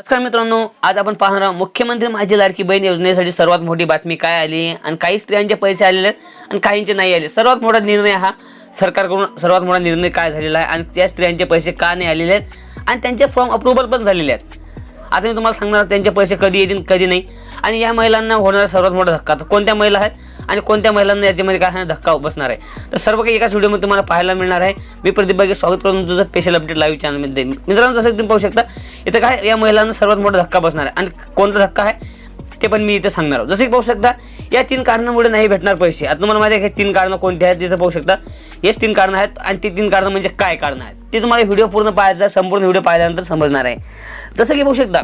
नमस्कार मित्रांनो आज आपण पाहणार आहोत मुख्यमंत्री माझी लाडकी बहीण योजनेसाठी सर्वात मोठी बातमी काय आली आणि काही स्त्रियांचे पैसे आलेले आहेत आणि काहींचे नाही आले. सर्वात मोठा निर्णय हा सरकारकडून सर्वात मोठा निर्णय काय झालेला आहे आणि त्या स्त्रियांचे पैसे का नाही आलेले आहेत? आणि त्यांचे फॉर्म अप्रुव्हल पण झालेले आहेत. आता मी तुम्हाला सांगणार त्यांचे पैसे कधी येतील कधी नाही. आणि या महिलांना होणारा सर्वात मोठा धक्का तर कोणत्या महिला आहेत आणि कोणत्या महिलांना याच्यामध्ये काय धक्का बसणार आहे? तर सर्व काही एकाच व्हिडिओमध्ये तुम्हाला पाहायला मिळणार आहे. मी प्रदीप बागे स्वागत करून तुझं स्पेशल अपडेट लाईव्ह चॅनलमध्ये मित्रांनो जसं तुम्ही पाहू शकता इथं काय या महिलांना सर्वात मोठा धक्का बसणार आहे. आणि कोणता धक्का आहे? ते पण मी इथे सांगणार आहोत जसं की पाहू शकता या तीन कारणामुळे नाही भेटणार पैसे. आता तुम्हाला माहिती आहे तीन कारणं कोणती आहेत तिथं पाहू शकता. हेच तीन कारणं आहेत आणि ती तीन कारणं म्हणजे काय कारणं आहेत? ते तुम्हाला व्हिडिओ पूर्ण पाहायचा संपूर्ण व्हिडिओ पाहिल्यानंतर समजणार आहे. जसं की पाहू शकता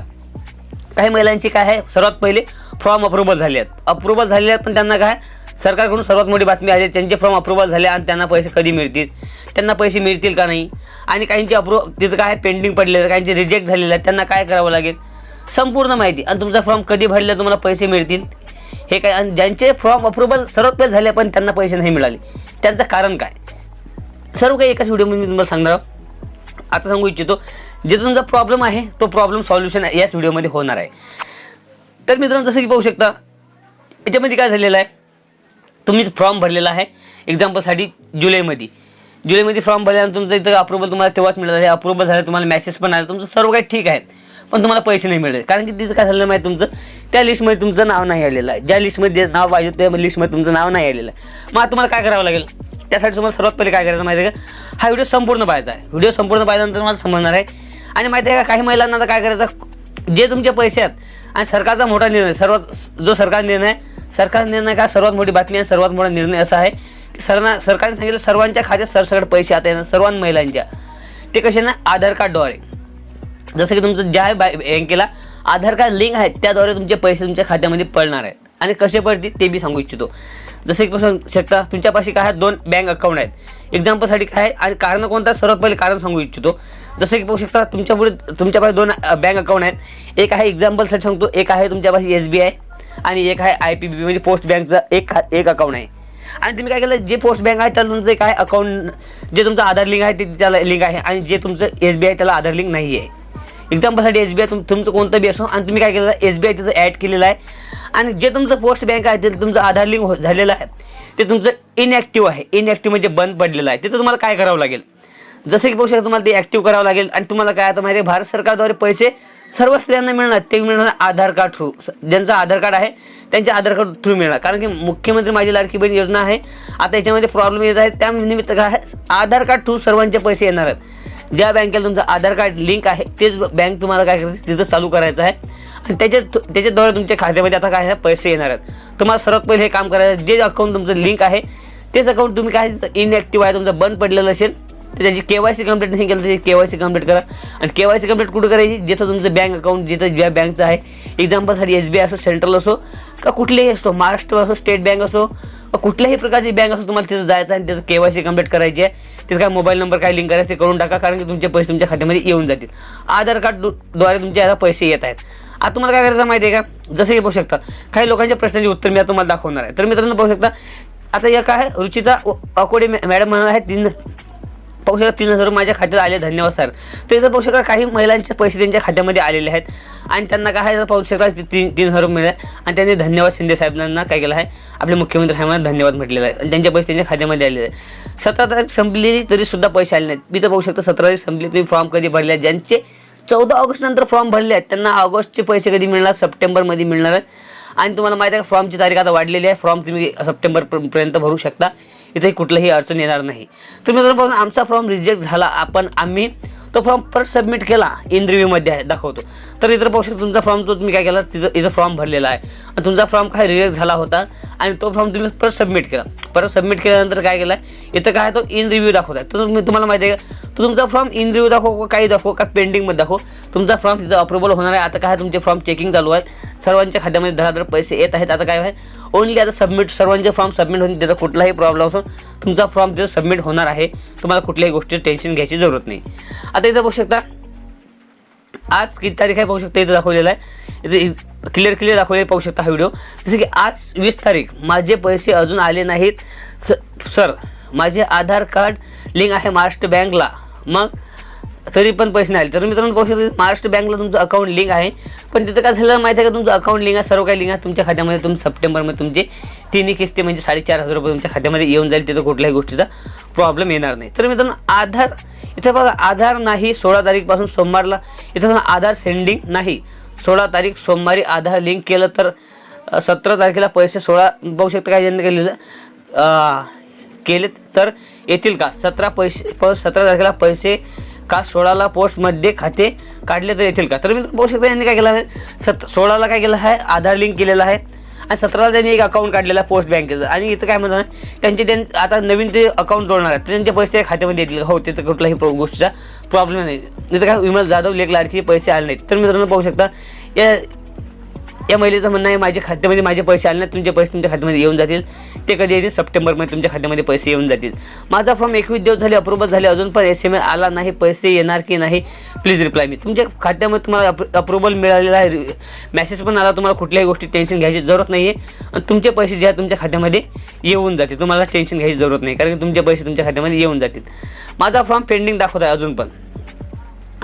काही महिलांची काय आहे सर्वात पहिले फॉर्म अप्रुव्हल झाले आहेत. अप्रुव्हल झाले आहेत पण त्यांना काय सरकारकडून सर्वात मोठी बातमी आली त्यांचे फॉर्म अप्रुव्हल झाले आणि त्यांना पैसे कधी मिळतील? त्यांना पैसे मिळतील का नाही? आणि काहींचे अप्रूव्ह तिथं काय पेंडिंग पडलेलं काहींचे रिजेक्ट झालेलं आहे त्यांना काय करावं लागेल? संपूर्ण माहिती. आणि तुमचा फॉर्म कधी भरला तुम्हाला पैसे मिळतील? हे काय आणि ज्यांचे फॉर्म अप्रुव्हल सर्व पहिले झाले पण त्यांना पैसे नाही मिळाले. त्यांचं कारण काय? सर्व काही एकाच व्हिडिओमध्ये मी तुम्हाला सांगणार आता सांगू इच्छितो जे तुमचा प्रॉब्लेम आहे तो प्रॉब्लेम सॉल्युशन याच व्हिडिओमध्ये होणार आहे. तर मित्रांनो जसं की पाहू शकता याच्यामध्ये काय झालेलं आहे? तुम्ही फॉर्म भरलेला आहे. एक्झाम्पलसाठी जुलैमध्ये. जुलैमध्ये फॉर्म भरल्यानंतर तुमचं इथं अप्रुव्हल तुम्हाला तेव्हाच मिळत आहे अप्रुव्हल झालं तुम्हाला मॅसेज पण आलं. तुमचं सर्व काही ठीक आहे. पण तुम्हाला पैसे नाही मिळेल कारण की तिथं काय झालं माहिती तुमचं? त्या लिस्टमध्ये तुमचं नाव नाही आलेलं. आहे ज्या लिस्टमध्ये नाव पाहिजे त्या लिस्टमध्ये तुमचं नाव नाही आलेलं. आहे मग तुम्हाला काय करावं लागेल? त्यासाठी तुम्हाला सर्वात पहिले काय करायचं माहिती आहे का? हा व्हिडिओ संपूर्ण पाहायचा आहे. व्हिडिओ संपूर्ण पाहिल्यानंतर मला समजणार आहे. आणि माहिती आहे का काही महिलांना आता काय करायचं? जे तुमचे पैसे आहेत आणि सरकारचा मोठा निर्णय सर्वात जो सरकार निर्णय सरकार निर्णय का सर्वात मोठी बातमी आहे सर्वात मोठा निर्णय असा आहे की सरना सरकारने सांगितलं सर्वांच्या खात्यात सरसकट पैसे आता येणार सर्वां महिलांच्या. ते कसे ना आधार कार्डद्वारे जसं की तुमचं ज्या बँकेला आधार कार्ड लिंक आहे त्याद्वारे तुमचे पैसे तुमच्या खात्यामध्ये पडणार आहेत. आणि कसे पडतील ते बी सांगू इच्छितो. जसं की पासून शकता तुमच्यापाशी काय दोन बँक अकाउंट आहेत. एक्झाम्पलसाठी काय? आहे आणि कारण कोणता? सर्वात पहिले कारण सांगू इच्छितो. जसं की पाहू शकता तुमच्यापुढे तुमच्यापाशी दोन बँक अकाउंट आहेत. एक आहे एक्झाम्पलसाठी सांगतो. एक आहे तुमच्यापाशी एस बी आय आणि एक आहे आय पी बी म्हणजे पोस्ट बँकचं एक खा एक अकाउंट आहे. आणि तुम्ही काय केलं? जे पोस्ट बँक आहे त्याला तुमचं काय अकाउंट जे तुमचं आधार लिंक आहे ते त्याला लिंक आहे. आणि जे तुमचं एस बी आय त्याला आधार लिंक नाही आहे एक्झाम्पलसाठी एस बी आय तुम तुमचं कोणतं बी असो आणि तुम्ही काय केलं एस बी आय तिथं ॲड केलेलं आहे. आणि जे तुमचं पोस्ट बँक आहे ते तुमचं आधार लिंक हो-, झालेलं आहे. ते तुमचं इनॲक्टिव्ह आहे. इनॲक्टिव्ह म्हणजे बंद पडलेलं आहे. तिथं तुम्हाला काय करावं लागेल? जसं की पाहू शकता तुम्हाला ते ॲक्टिव्ह करावं लागेल. आणि तुम्हाला काय आता माहिती आहे भारत सरकारद्वारे पैसे सर्व स्त्रियांना मिळणार. ते मिळणार आधार कार्ड थ्रू ज्यांचं आधार कार्ड आहे त्यांच्या आधार कार्ड थ्रू मिळणार. कारण की मुख्यमंत्री माझी लाडकी बहीण योजना आहे. आता याच्यामध्ये प्रॉब्लेम येत आहे. त्या निमित्त काय आहे आधार कार्ड थ्रू सर्वांचे पैसे येणार आहेत. ज्या बँकेला तुमचं आधार कार्ड लिंक आहे तेच बँक तुम्हाला काय करायचं तिथं चालू करायचं आहे. आणि त्याच्या त्याच्याद्वारे तुमच्या खात्यामध्ये आता काय आहे पैसे येणार आहेत. तुम्हाला सर्वात पहिले हे काम करायचं जे अकाउंट तुमचं लिंक आहे तेच अकाउंट तुम्ही काय इनॲक्टिव्ह आहे तुमचं बंद पडलेलं असेल तर त्याची के वाय सी कंप्लीट नाही केलं त्याची के वाय सी कंप्लीट करा. आणि के वाय सी कंप्लीट कुठं करायची? जिथं तुमचं बँक अकाउंट जिथं ज्या बँकचं आहे. एक्झाम्पलसाठी एस बी आय असो सेंट्रल असो का कुठलेही असो महाराष्ट्र असो स्टेट बँक असो कुठल्याही प्रकारची बँक असं तुम्हाला तिथं जायचं आहे आणि तिथं केवायसी कंप्लीट करायची आहे तिथं काय मोबाईल नंबर काय लिंक करायचं ते करून टाका कारण की तुमचे पैसे तुमच्या खात्यामध्ये येऊन जातील. आधार कार्डद्वारे तुमच्या याला पैसे येत आहेत. आता तुम्हाला काय करायचं माहिती आहे का? जसं हे पाहू शकता काही लोकांच्या प्रश्नांची उत्तर मी आता तुम्हाला दाखवणार आहे. तर मित्रांनो पाहू शकता आता या काय रुचिता अकोडे मॅडम म्हणणार आहे तीन पाहू शकता तीन हजार माझ्या खात्यात आले धन्यवाद सर. तर इथं पाहू शकता काही महिलांचे पैसे त्यांच्या खात्यामध्ये आलेले आहेत. आणि त्यांना काय आहे पाहू शकता तीन तीन हजार मिळाले. आणि त्यांनी धन्यवाद शिंदे साहेबांना काय केलं आहे आपले मुख्यमंत्री साहेबांना धन्यवाद म्हटलेलं आहे. आणि त्यांचे पैसे त्यांच्या खात्यामध्ये आलेले आहेत. सतरा तारीख संपलेली तरी सुद्धा पैसे आले नाहीत. मी तर पाहू शकता सतरा तारीख संपली तुम्ही फॉर्म कधी भरले आहेत? ज्यांचे चौदा ऑगस्ट नंतर फॉर्म भरले आहेत त्यांना ऑगस्टचे पैसे कधी मिळणार? सप्टेंबरमध्ये मिळणार आहेत. आणि तुम्हाला माहिती आहे का फॉर्मची तारीख आता वाढलेली आहे. फॉर्म तुम्ही सप्टेंबर पर्यंत भरू शकता. इथे कुठलंही अडचण येणार नाही. तुम्ही मित्रांनो बघून आमचा फॉर्म रिजेक्ट झाला. आपण आम्ही तो फॉर्म परत सबमिट केला. इन रिव्ह्यूमध्ये आहे दाखवतो. तर इतर पाहू शकता तुमचा फॉर्म तो तुम्ही काय केला तिथं इथं फॉर्म भरलेला आहे. आणि तुमचा फॉर्म काय रिजेक्ट झाला होता आणि तो फॉर्म तुम्ही परत सबमिट केला. परत सबमिट केल्यानंतर काय केलं इथं काय तो इन रिव्ह्यू दाखवत आहे तर तुम्ही तुम्हाला माहिती आहे का तो तुमचा फॉर्म इन रिव्ह्यू दाखव का काही दाखव का पेंडिंगमध्ये दाखव. तुमचा फॉर्म तिथं अप्रुव्हल होणार आहे. आता काय तुमचे फॉर्म चेकिंग चालू आहे सर्वांच्या खात्यामध्ये धडाधड पैसे येत आहेत. आता काय आहे ओनली आता सबमिट सर्वांचे फॉर्म सबमिट होऊन त्याचा कुठलाही प्रॉब्लेम असून तुमचा फॉर्म तिथं सबमिट होणार आहे. तुम्हाला कुठल्याही गोष्टी टेन्शन घ्यायची जरूरत नाही. आता इथं बघू शकता आज किती तारीख आहे पाहू शकता इथं दाखवलेलं आहे. इथे क्लिअर क्लिअर दाखवले पाहू शकता हा व्हिडिओ जसं की आज वीस तारीख. माझे पैसे अजून आले नाहीत. स सर माझे आधार कार्ड लिंक आहे महाराष्ट्र बँकला मग तरी पण पैसे नाही आले. तर मित्रांनो पाहू शकता महाराष्ट्र बँकला तुमचं अकाउंट लिंक आहे. पण तिथं काय झालं माहिती आहे का? तुमचं अकाउंट लिंक आहे सर्व काही लिंक आहे. तुमच्या खात्यामध्ये तुम सप्टेंबरमध्ये तुमचे तिन्ही किस्ते म्हणजे साडेचार हजार रुपये तुमच्या खात्यामध्ये येऊन जाईल. तिथं कुठल्याही गोष्टीचा प्रॉब्लेम येणार नाही. तर मित्रांनो आधार इथं बघा आधार नाही सोळा तारीखपासून सोमवारला. इथं बघा आधार सेंडिंग नाही. सोळा तारीख सोमवारी आधार लिंक केलं तर सतरा तारखेला पैसे सोळा पाहू शकता काय ज्यांनी केलेलं केलेत. केले तर येतील का? सतरा पैसे प सतरा तारखेला पैसे का सोळाला पोस्टमध्ये खाते काढले तर येतील का? तर मी पाहू शकता यांनी काय केलं आहे? सत सोळाला काय केलं आहे? आधार लिंक केलेलं आहे. आणि सतराला त्यांनी एक अकाउंट काढलेलं आहे पोस्ट बँकेचं. आणि इथं काय म्हणतात त्यांचे त्यां आता नवीन ते अकाउंट जोडणार आहेत. त्यांचे पैसे खात्यामध्ये येतील. हो तिथं कुठलाही प्रो गोष्टीचा प्रॉब्लेम नाही. इथं काय विमल जाधव लेख लाडकी पैसे आले नाहीत. तर मित्रांनो पाहू शकता या या महिलेचं म्हणणं आहे माझ्या खात्यामध्ये माझे पैसे आले ना तुमचे पैसे तुमच्या खात्यामध्ये येऊन जातील. ते कधी येतील? सप्टेंबरमध्ये तुमच्या खात्यामध्ये पैसे येऊन जातील. माझा फॉर्म एकवीस दिवस झाले अप्रुव्हल झाले अजून पण एस एम एल आला नाही पैसे येणार की नाही? प्लीज रिप्लाय मी तुमच्या खात्यामध्ये तुम्हाला अप अप्रुव्हल मिळालेला आहे. मॅसेज पण आला तुम्हाला कुठल्याही गोष्टी टेन्शन घ्यायची जरूरत नाही आहे आणि तुमचे पैसे जे आहे तुमच्या खात्यामध्ये येऊन जातील. तुम्हाला टेन्शन घ्यायची जरूरत नाही कारण की तुमचे पैसे तुमच्या खात्यामध्ये येऊन जातील. माझा फॉर्म पेंडिंग दाखवत आहे अजून पण.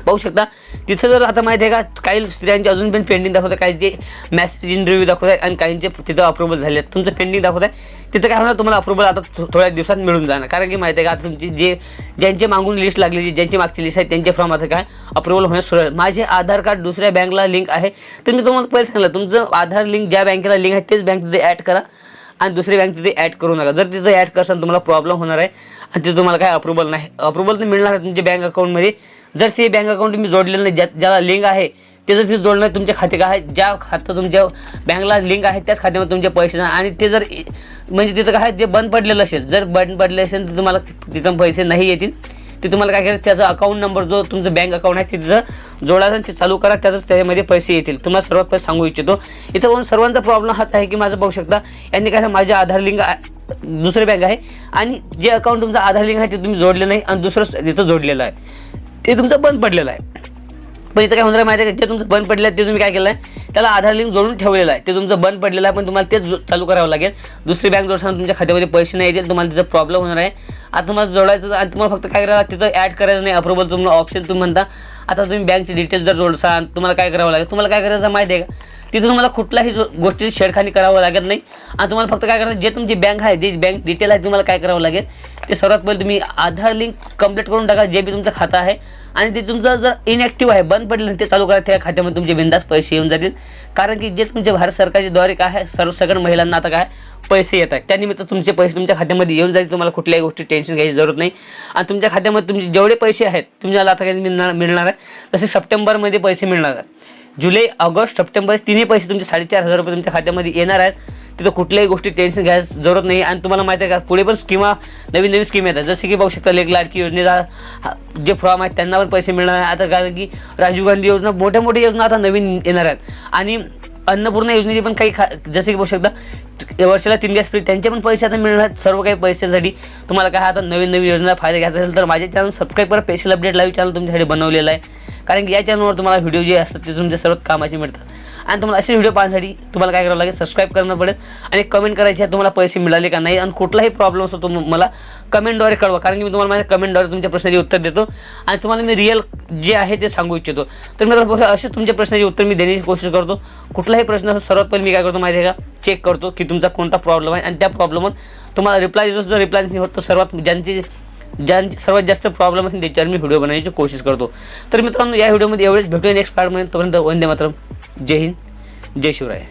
पाहू शकता. तिथं जर आता माहिती आहे का काही स्त्रियांचे अजून पण पेंडिंग दाखवत आहे. काही जे मॅसेज इंटरव्ह्यू दाखवत आहे आणि काहींचे तिथं अप्रुव्हल झाले आहेत. तुमचं पेंडिंग दाखवत आहे. तिथं काय होणार? तुम्हाला अप्रुव्हल आता थोड्या दिवसात मिळून जाणार. कारण की माहिती आहे का आता तुमची जे ज्यांचे मागून लिस्ट लागलेली ज्यांची मागची लिस्ट आहे त्यांचे फॉर्म आता काय अप्रुव्हल होण्यास सुरू आहे माझे आधार कार्ड दुसऱ्या बँकला लिंक आहे. तर मी तुम्हाला पहिले सांगितलं तुमचं आधार लिंक ज्या बँकेला लिंक आहे तेच बँक तिथे ॲड करा. आणि दुसरी बँक तिथे ॲड करू नका. जर तिथं ॲड करसाल तुम्हाला प्रॉब्लेम होणार आहे. आणि तिथे तुम्हाला काय अप्रुव्हल नाही. अप्रुव्हल तर मिळणार आहे तुमच्या बँक अकाउंटमध्ये जर ते बँक अकाउंट तुम्ही जोडलेलं नाही ज्या ज्याला लिंक आहे ते जर ते जोडलं तुमच्या खाते का आहे ज्या खातं तुमच्या बँकला लिंक आहे त्याच खात्यामध्ये तुमचे पैसे आणि ते जर म्हणजे तिथं काय आहे, जे बंद पडलेलं असेल जर बंद पडले असेल तर तुम्हाला तिथं पैसे नाही येतील. ते तुम्हाला काय करायचं त्याचा अकाउंट नंबर जो तुमचं बँक अकाउंट आहे ते तिथं जोडायचं आणि ते चालू करा त्यातच त्याच्यामध्ये पैसे येतील. तुम्हाला सर्वात पहिले सांगू इच्छितो इथं पण सर्वांचा प्रॉब्लेम हाच आहे की माझं पाहू शकता यांनी काय माझे आधार लिंक दुसरे बँक आहे आणि जे अकाउंट तुमचं आधार लिंक आहे ते तुम्ही जोडले नाही आणि दुसरं तिथं जोडलेलं आहे. ते तुमचं बंद पडलेलं आहे. पण इथं काय होणार माहिती आहे का? जे तुमचं बंद पडलं आहे ते तुम्ही काय केलं आहे? त्याला आधार लिंक जोडून ठेवलेलं आहे. ते तुमचं बंद पडलेलं आहे पण तुम्हाला तेच चालू करावं लागेल. दुसरी बँक जोडताना तुमच्या खात्यामध्ये पैसे नाही येतील तुम्हाला तिथं प्रॉब्लेम होणार आहे. आता तुम्हाला जोडायचं आणि तुम्हाला फक्त काय करायला तिथं ॲड करायचं नाही. अप्रुव्हल तुम्हाला ऑप्शन तुम्ही म्हणता. आता तुम्ही बँकचे डिटेल्स जर जोडसाल तुम्हाला काय करावं लागेल? तुम्हाला काय करायचं माहिती आहे का? तिथं तुम्हाला कुठल्याही गोष्टीची छेडखानी करावं लागत नाही. आणि तुम्हाला फक्त काय करायचं जे तुमची बँक आहे जे बँक डिटेल आहे तुम्हाला काय करावं लागेल ते सर्वात पहिले तुम्ही आधार लिंक कंप्लीट करून टाका जे बी तुमचं खातं आहे. आणि ते तुमचं जर इनॅक्टिव्ह आहे बंद पडलं ते चालू करा त्या खात्यामध्ये तुमचे बिंदास पैसे येऊन जातील. कारण की जे तुमचे भारत सरकारचे द्वारे काय आहे सर्व सगळ्या महिलांना आता काय पैसे येत आहेत. त्यानिमित्त तुमचे पैसे तुमच्या खात्यामध्ये येऊन जाईल तुम्हाला कुठल्याही गोष्टी टेन्शन घ्यायची जरूरत नाही. आणि तुमच्या खात्यामध्ये तुमचे जेवढे पैसे आहेत तुम्हाला आता काही मिळणार मिळणार आहे तसे सप्टेंबरमध्ये पैसे मिळणार आहेत. जुलै ऑगस्ट सप्टेंबर तिन्ही पैसे तुमचे साडेचार हजार रुपये तुमच्या खात्यामध्ये येणार आहेत. तिथं कुठल्याही गोष्टी टेन्शन घ्यायची जरूरत नाही. आणि तुम्हाला माहिती आहे का पुढे पण स्कीमा नवीन नवीन स्कीम येतात. जसे की पाहू शकता लेख लाडकी योजनेचा हा- जे फॉर्म आहेत त्यांना पण पैसे मिळणार आहे आता कारण की राजीव गांधी योजना मोठ्या मोठ्या योजना आता नवीन येणार आहेत. आणि अन्नपूर्णा योजनेची पण काही खा जसे की पाहू शकता वर्षाला तीन गॅस फ्री त्यांचे पण पैसे आता मिळणार आहेत. सर्व काही पैशासाठी तुम्हाला काय आता नवीन नवीन योजना फायदा घ्यायचा असेल तर माझे चॅनल सबस्क्राईब करा. स्पेशल अपडेट लाईव्ह चॅनल तुमच्यासाठी बनवलेला आहे. कारण की या चॅनलवर तुम्हाला व्हिडिओ जे असतात ते तुमच्या सर्व कामाचे मिळतात. आणि तुम्हाला असे व्हिडिओ पाहण्यासाठी तुम्हाला काय करावं लागेल सबस्क्राईब करणं पडेल. आणि कमेंट करायचे तुम्हाला पैसे मिळाले का नाही आणि कुठलाही प्रॉब्लेम असतो तुम्ही मला कमेंटद्वारे कळवा. कारण की मी तुम्हाला माझ्या कमेंटद्वारे तुमच्या प्रश्नाचे उत्तर देतो. आणि तुम्हाला मी रिअल जे आहे ते सांगू इच्छितो. तर मी असे तुमच्या प्रश्नाचे उत्तर मी देण्याची कोशिश करतो. कुठलाही प्रश्न असो सर्वात पहिले मी काय करतो माहिती आहे का? चेक करतो की तुमचा कोणता प्रॉब्लेम आहे. आणि त्या प्रॉब्लेमवर तुम्हाला रिप्लाय देतो. जर रिप्लाय होत तर सर्वात ज्यांची ज्या सर्वात जास्त प्रॉब्लेम असेल त्याच्यावर मी व्हिडिओ बनवण्याची कोशिश करतो. तर मित्रांनो या व्हिडिओमध्ये एवढेच भेटूया नेक्स्ट पार्टमध्ये तोपर्यंत वंदे मातरम. जय हिंद. जय शिवराय.